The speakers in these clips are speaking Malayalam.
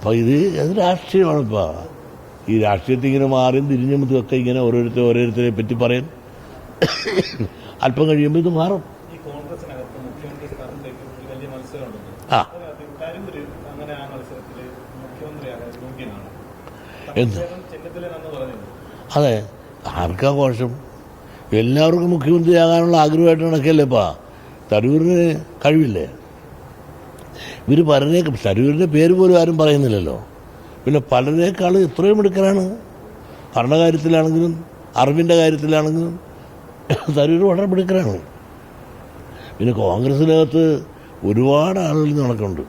അപ്പോൾ ഇത് അത് രാഷ്ട്രീയമാണ് ഇപ്പോൾ ഈ രാഷ്ട്രീയത്തിൽ ഇങ്ങനെ മാറിയും തിരിഞ്ഞും ഇതൊക്കെ ഇങ്ങനെ ഓരോരുത്തർ ഓരോരുത്തരെ പറ്റി പറയും. അല്പം കഴിയുമ്പോൾ ഇത് മാറും. ആ. എന്ത് അതെ. ആർക്കാ കോശം? എല്ലാവർക്കും മുഖ്യമന്ത്രിയാകാനുള്ള ആഗ്രഹമായിട്ട് നടക്കല്ലേ ഇപ്പാ? തരൂരിന് കഴിവില്ലേ? ഇവർ പലരേക്കും തരൂരിന്റെ പേര് പോലും ആരും പറയുന്നില്ലല്ലോ. പിന്നെ പലരേക്കാളും എത്രയും മിടുക്കരാണ്. ഭരണകാര്യത്തിലാണെങ്കിലും അറിവിന്റെ കാര്യത്തിലാണെങ്കിലും തരൂർ വളരെ മിടുക്കരാണ്. പിന്നെ കോൺഗ്രസിനകത്ത് ഒരുപാട് ആളുകൾ നടക്കുന്നുണ്ട്.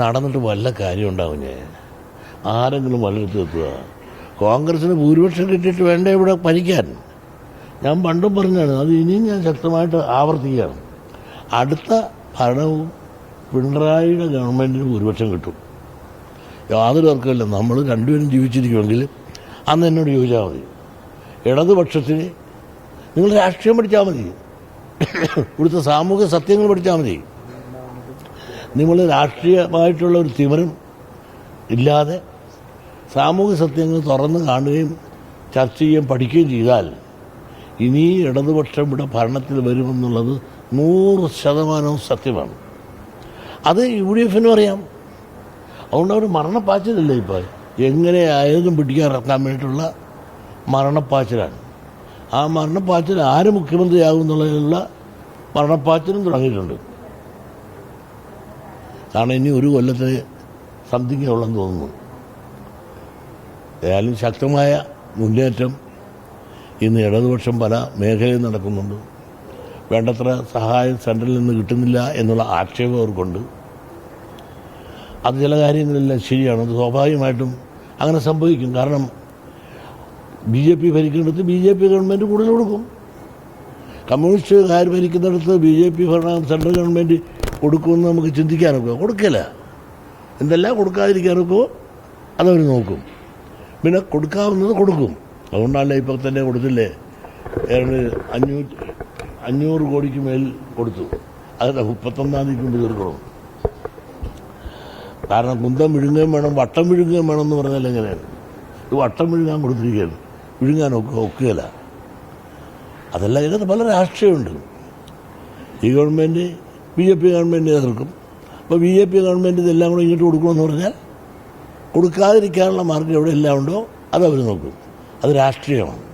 നടന്നിട്ട് വല്ല കാര്യം ഉണ്ടാവും ഞാൻ. ആരെങ്കിലും വല്ലയിടത്ത് എത്തുക. കോൺഗ്രസിന് ഭൂരിപക്ഷം കിട്ടിയിട്ട് വേണ്ട ഇവിടെ ഭരിക്കാൻ? ഞാൻ പണ്ടും പറഞ്ഞാണ് അത് ഇനിയും ഞാൻ ശക്തമായിട്ട് ആവർത്തിക്കുകയാണ്. അടുത്ത ഭരണവും പിണറായിയുടെ ഗവൺമെന്റിന് ഭൂരിപക്ഷം കിട്ടും. യാതൊരു തർക്കമില്ല നമ്മൾ രണ്ടുപേരും ജീവിച്ചിരിക്കുമെങ്കിൽ അന്ന് എന്നോട് ചോദിച്ചാൽ മതി. ഇടതുപക്ഷത്തിന് നിങ്ങൾ രാഷ്ട്രീയം പഠിച്ചാൽ മതി. ഇവിടുത്തെ സാമൂഹ്യ സത്യങ്ങൾ പഠിച്ചാൽ മതി. നിങ്ങൾ രാഷ്ട്രീയമായിട്ടുള്ള ഒരു തിമരം ഇല്ലാതെ സാമൂഹ്യ സത്യങ്ങൾ തുറന്ന് കാണുകയും ചർച്ച ചെയ്യുകയും പഠിക്കുകയും ചെയ്താൽ ഇനി ഇടതുപക്ഷം ഇവിടെ ഭരണത്തിൽ വരുമെന്നുള്ളത് നൂറ് ശതമാനവും സത്യമാണ്. അത് യു ഡി എഫിനും അറിയാം. അതുകൊണ്ട് അവർ മരണപ്പാച്ചിലല്ലേ ഇപ്പോൾ എങ്ങനെ ആയതും പിടിക്കാറക്കാൻ വേണ്ടിയിട്ടുള്ള മരണപ്പാച്ചിലാണ്. ആ മരണപ്പാച്ചിൽ ആര് മുഖ്യമന്ത്രിയാകും എന്നുള്ളതിലുള്ള മരണപ്പാച്ചിലും തുടങ്ങിയിട്ടുണ്ട്. കാരണം ഇനി ഒരു കൊല്ലത്തിന് സംതിങ് ഉള്ളെന്ന് തോന്നുന്നു. ഏതായാലും ശക്തമായ മുന്നേറ്റം ഇന്ന് ഇടതുപക്ഷം പല മേഖലയിൽ നടക്കുന്നുണ്ട്. വേണ്ടത്ര സഹായം സെൻട്രലിൽ നിന്ന് കിട്ടുന്നില്ല എന്നുള്ള ആക്ഷേപം അവർക്കുണ്ട്. അത് ചില കാര്യങ്ങളെല്ലാം ശരിയാണ്. അത് സ്വാഭാവികമായിട്ടും അങ്ങനെ സംഭവിക്കും. കാരണം ബി ജെ പി ഭരിക്കുന്നിടത്ത് ബി ജെ പി ഗവൺമെന്റ് കൂടുതൽ കൊടുക്കും. കമ്മ്യൂണിസ്റ്റുകാർ ഭരിക്കുന്നിടത്ത് ബി ജെ പി ഭരണ സെൻട്രൽ ഗവൺമെന്റ് കൊടുക്കുമെന്ന് നമുക്ക് ചിന്തിക്കാനൊക്കെ? കൊടുക്കില്ല എന്തെല്ലാം കൊടുക്കാതിരിക്കാനൊക്കെ? അതവർ നോക്കും. പിന്നെ കൊടുക്കാവുന്നത് കൊടുക്കും. അതുകൊണ്ടാണ് ഇപ്പോൾ തന്നെ കൊടുത്തില്ലേ? ഏതാണ്ട് അഞ്ഞൂറ്റി അഞ്ഞൂറ് കോടിക്ക് മേൽ കൊടുത്തു. അതല്ല മുപ്പത്തൊന്നാം തീയതിക്ക് മുമ്പ് തീർക്കണം. കാരണം കുന്തം വിഴുങ്ങുകയും വേണം വട്ടം വിഴുങ്ങുകയും വേണം എന്ന് പറഞ്ഞാൽ എങ്ങനെയാണ്? ഇത് വട്ടം വിഴുങ്ങാൻ കൊടുത്തിരിക്കുകയാണ്. വിഴുങ്ങാൻ ഒക്കെ ഒക്കുകയില്ല. അതല്ല ഇതിനകത്ത് പല രാഷ്ട്രീയമുണ്ട്. ഈ government B J P government എതിർക്കും. അപ്പോൾ ബി ജെ പി ഗവൺമെന്റ് ഇതെല്ലാം കൂടെ ഇങ്ങോട്ട് കൊടുക്കണമെന്ന് പറഞ്ഞാൽ കൊടുക്കാതിരിക്കാനുള്ള മാർഗം എവിടെ എല്ലാം ഉണ്ടോ അതവർ നോക്കും. അത് രാഷ്ട്രീയമാണ്.